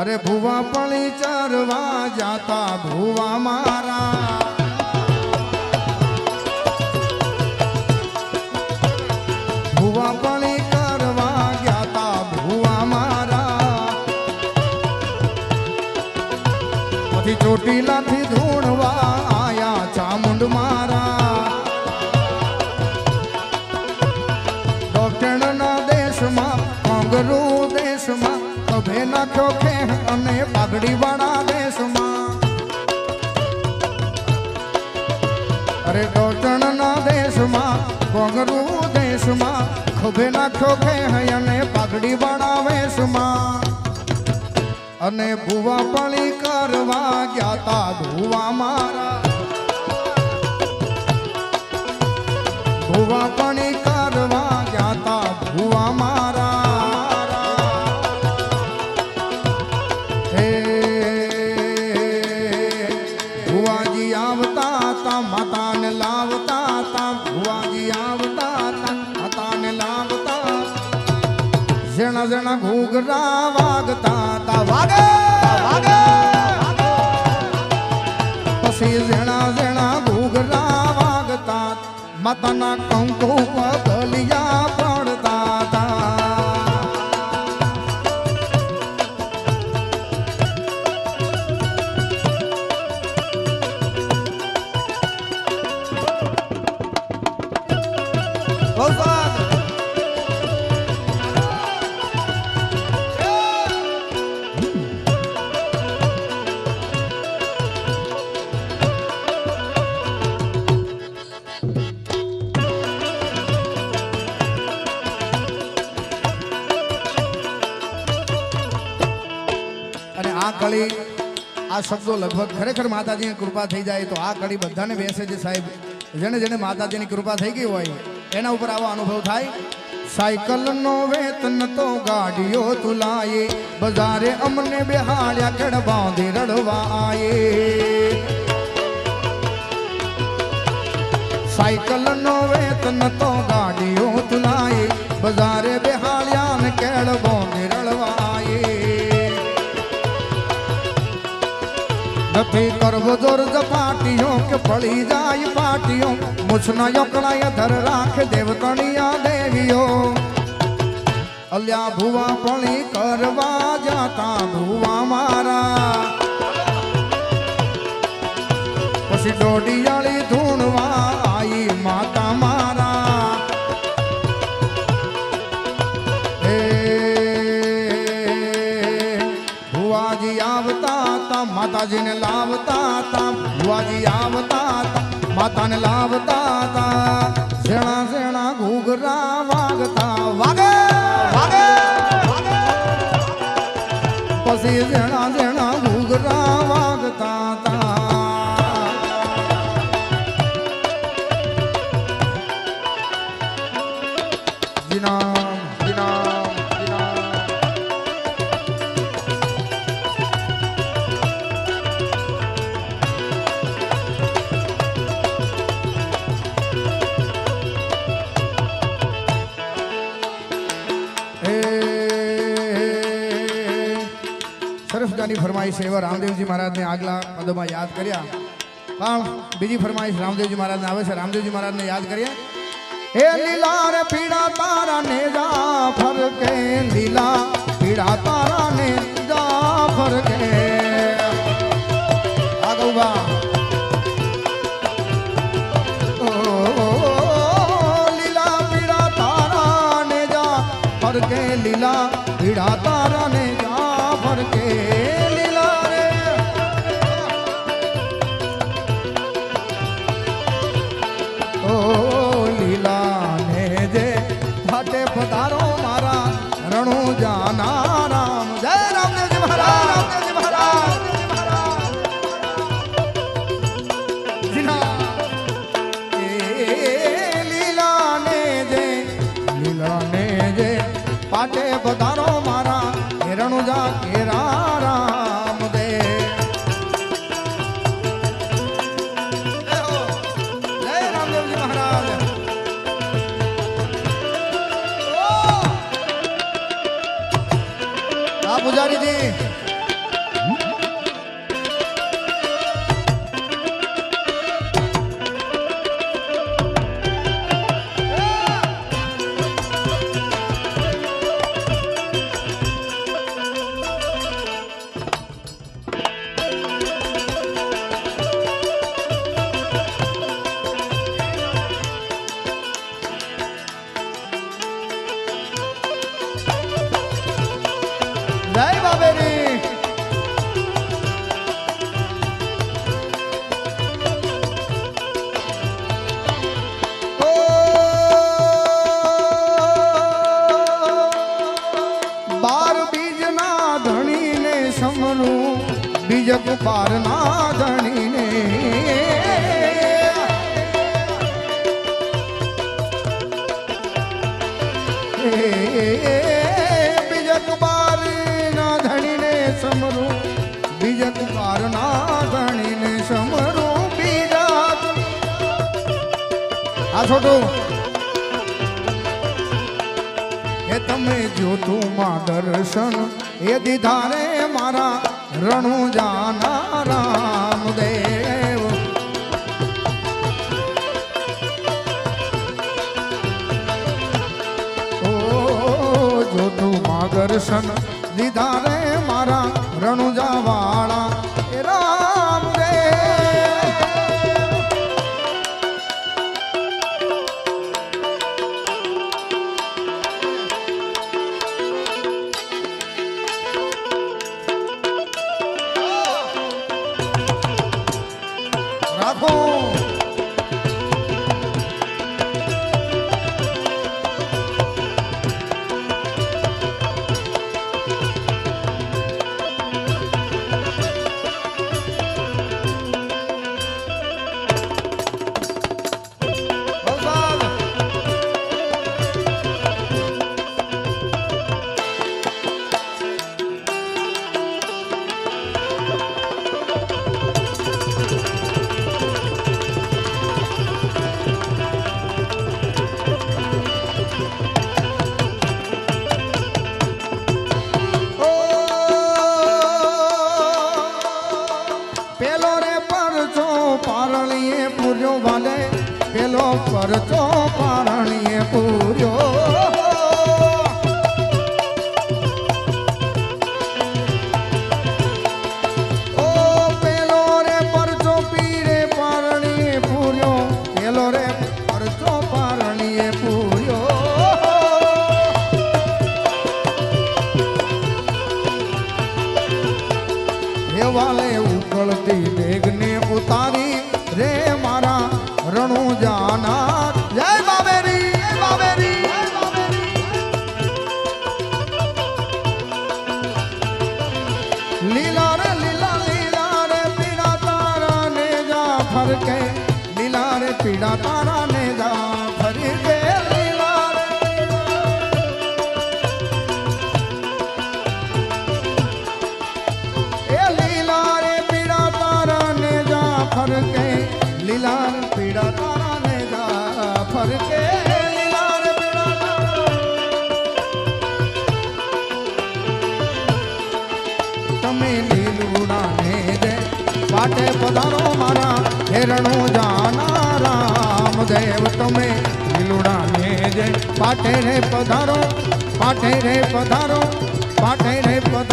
અરે ભુવા પળી ચરવા જાતા ભુવા મારા. ભુવા પળી જાતા ભુવા મારા. પછી ચોટીલાથી ધૂણવા આયા ચામુંડ કભે નાખ્યો ખેહ અને પાઘડી વાળા દેશમાં. અરે દક્ષિણના દેશમાં કોંગરુ દેશમાં, ખભે નાખ્યો ખેહ અને પાઘડી વાળા વેશમાં. અને ભૂવા પળી કરવા ગયા તા ભૂવા મારા. ભુવા પણી આ કળી, આ શબ્દો લગભગ ખરેખર માતાજીની કૃપા થઈ જાય તો આ કળી બધાને બેસે છે સાહેબ. જેને જેને માતાજીની કૃપા થઈ ગઈ હોય, એના ઉપર આવો અનુભવ થાય. સાયકલ નો વેતન તો ગાડીઓ તુલાયે, બજારે અમને બેહાડ્યા કેડ બાંધી રડવા આયે સાયકલ નો વેતન તો ગાડીઓ તુલાયે નથી કરવો જોર પાટીઓ કે પડી જાય પાટીઓ. મુછના યોકડાય ધર રાખ દેવતણિયા દેવીઓ. અલ્યા ભુવા પણી કરવા જાતા ભુવા મારા. પછી દોડિયાળી ધૂણવા આઈ માતા મારા. હે ભુવાજી આવતા તા માતાજીને લાવતા તા માતાને લાવતા તા. સેણા સેણા ઘૂઘરા વાગતા. વાગે વાગે પછી સેણા સેણા ઘૂઘરા વાગતા તા. જીનામ જીનામ ફરમાઈશ એવા રામદેવજી મહારાજને આગલા પદોમાં યાદ કર્યા. પણ બીજી ફરમાઈશ રામદેવજી મહારાજને આવે છે. રામદેવજી મહારાજને યાદ કરીએ. હે લીલા પીડા તારા ફાટે પધારો. ઓ! જય બાબેરી બીજ કુપાર ના ધણીને એ છોટું. હે તમે જ્યોતુમાં દર્શન, એ દીધા રે મારા રણુ જાના રામદેવ. ઓ જ્યોતુમાં દર્શન દીધા રે મારા રણુ વાળા પીડા તારા ને જા ફરી લીલા લીલા રે પીડા ફરકે તમે લીલુડા ને દે, પાટે પધારો મારા, હેરણો જાના. રામદેવ તમે લીલુડા ને પાટે રે પધારો પાટે રે પધારો પાટે રે પધારો.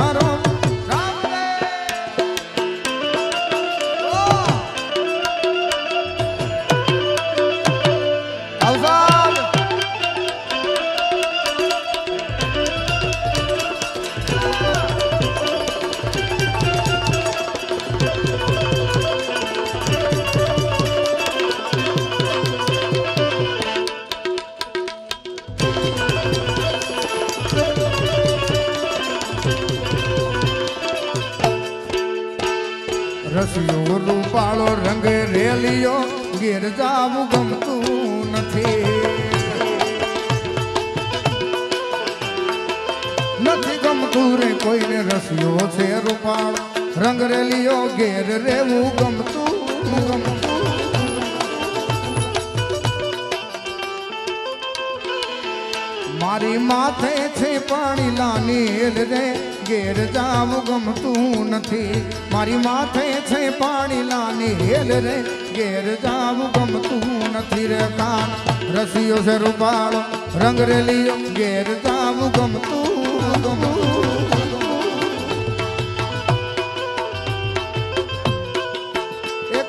મારી માથે છે પાણી લાની રે, ઘેર જાવું ગમતું નથી. મારી માથે છે પાણી લાની હેલ રે, ઘેર જાવું ગમતું નથી રે કાન. રસિયો છે રૂપાળો, રંગરેલીઓ, ઘેર જાવું ગમતું ગમતું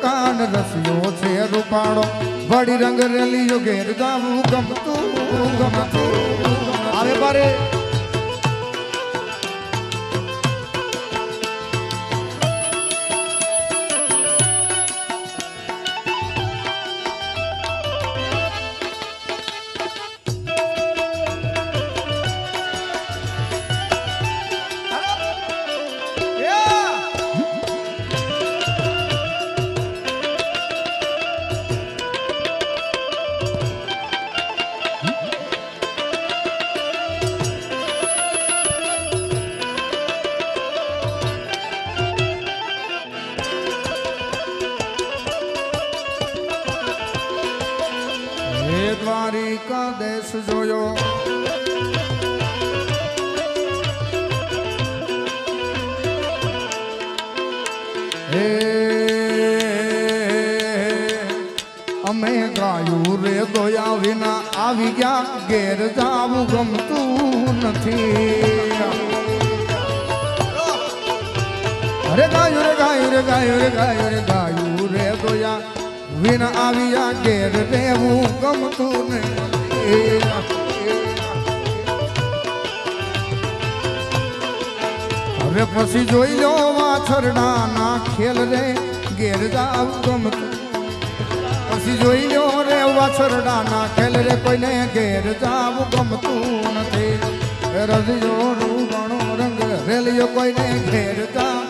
કાન રસ્યો છે રૂપાળો. વળી રંગ રેલિયો ઘેર જાવું ગમતું ગમતું. અરે બારે અમે ગાયું રે દોયા વિના આવી ગયા, ઘેર જાવું ગમતું નથી. અરે ગાયું રે ગાયું રે ગાયું રે ગાયું રે ગાયું રે દોયા વિના આવ્યા ઘેર રહેવું ગમતું નહીં અરે પછી જોઈ લો વાછરડા ના ખેલ રે, ઘેર જાવ ગમતું. પછી જોઈ લો રે વાછરડા ના ખેલ રે, કોઈને ઘેર જાવ ગમતું નથી. રજયો રૂગણો રંગ રેલિયો, કોઈને ઘેર જાવ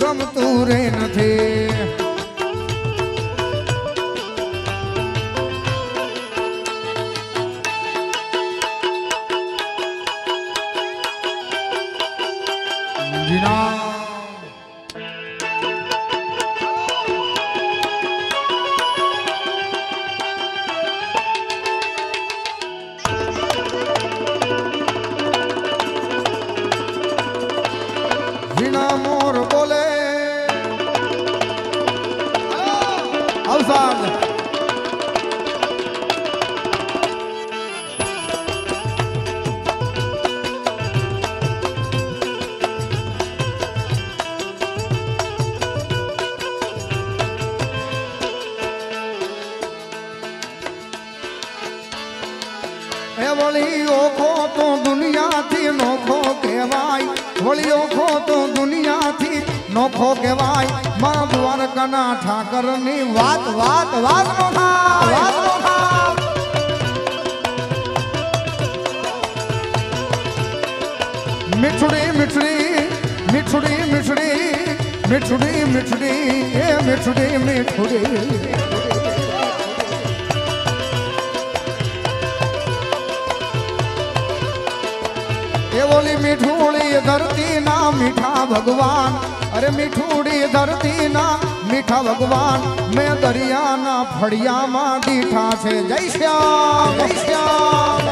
ગમતું રે નથી. મીઠડી મીઠડી મીઠડી મીઠડી મીઠડી મીઠડી એ મીઠડી મીઠડી એ ઓલી મીઠુડી ધરતી ના મીઠા ભગવાન અરે મીઠુડી ધરતી ના મીઠા ભગવાન, મેં દરિયાના ફળિયામાં દીઠા છે. જય શ્યામ. જય શ્યામ.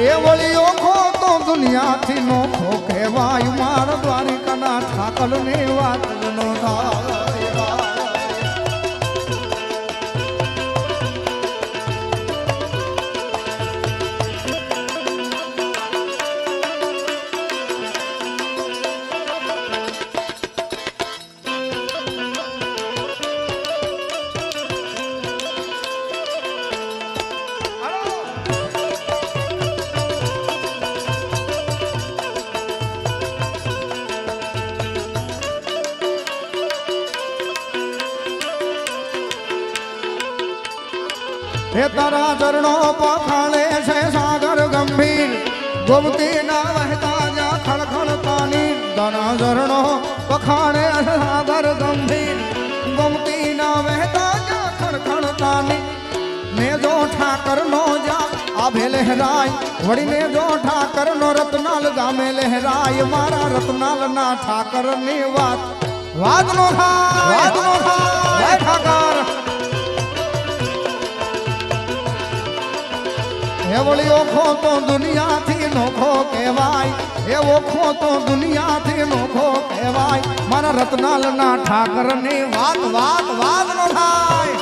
એ વળી ઓખો તો દુનિયાથી નોખો કહેવાય. મારા દ્વારિકાના ઠાકર ને વાત નો થાય હે તારા ચરણો પખાણે છે સાગર ગંભીર. ગોમતી ના વહેતા જા પાણી તારા ચરણો પખાણે છે સાગર ગંભીર. ગોમતી ના વહેતા જા પાણી ને જો ઠાકર નો જા આભે લહેરાય. વળીને જો ઠાકર નો રતનાલ ગામે લહેરાય. મારા રતનાલ ના ઠાકરની વાત વાત નો વાત નો ઠાકર. હે વળી ઓખો તો દુનિયાથી નોખો કહેવાય. એ ઓખો તો દુનિયાથી નોખો કહેવાય. મારા રતનાલના ઠાકરની વાત વાત વાત નો થાય.